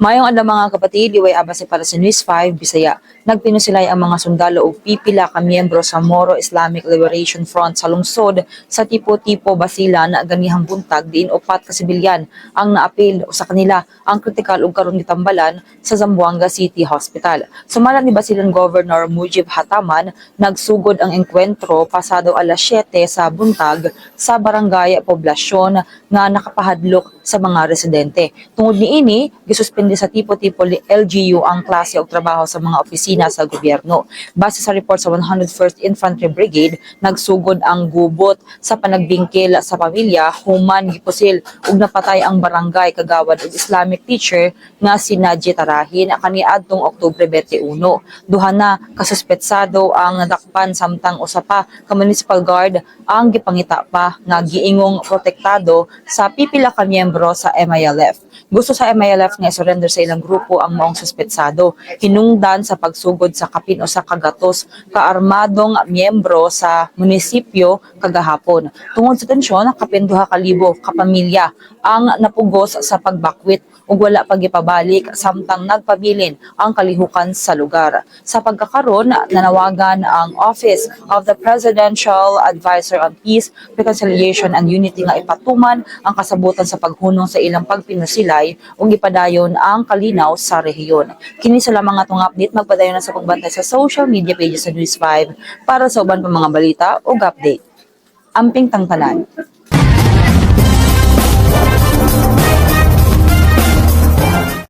Mayong adlaw mga kapatid, iway abase para sa News 5 Bisaya. Nagpinusilay ang mga sundalo o pipila ka miyembro sa Moro Islamic Liberation Front sa lungsod sa tipo-tipo Basilan na ganihang buntag diin upat ka sibilyan ang naapil o sa kanila ang kritikal ug karon gitambalan sa Zamboanga City Hospital. Sumala ni Basilan Governor Mujib Hataman, nagsugod ang engkwentro pasado alas 7 sa buntag sa barangay poblasyon nga nakapahadlok sa mga residente. Tungod niini, gisuspende sa tipo-tipo li- LGU ang klase o trabaho sa mga opisina sa gobyerno. Base sa report sa 101st Infantry Brigade, nagsugod ang gubot sa panagbingkil sa pamilya, human gipusil ug napatay ang barangay kagawad ug Islamic teacher nga si Najee Tarahin kaniadtong Oktubre 21. Duha na kasuspetsado ang nadakpan samtang usa pa ka municipal guard ang gipangita pa nga giingong protektado sa pipila ka miyembro sa MILF. Gusto sa MILF nga surrender sa ilang grupo ang maong suspetsado. Hinungdan sa pagsugod sa kapin o sa kagatos kaarmadong miyembro sa munisipyo kagahapon. Tungod sa tensyon, kapin duha ka libo kapamilya ang napugos sa pagbakwit ug wala pagipabalik samtang nagpabilin ang kalihukan sa lugar. Sa pagkakaron, nanawagan ang Office of the Presidential Advisor on Peace, Reconciliation and Unity nga ipatuman ang kasabutan sa paghunong sa ilang pagpinusilay ug ipadayon ang kalinaw sa rehiyon. Kini sa lamang atong update magpadayon na sa pagbantay sa social media pages sa News 5 para sa uban pa mga balita ug update. Amping tangtanan.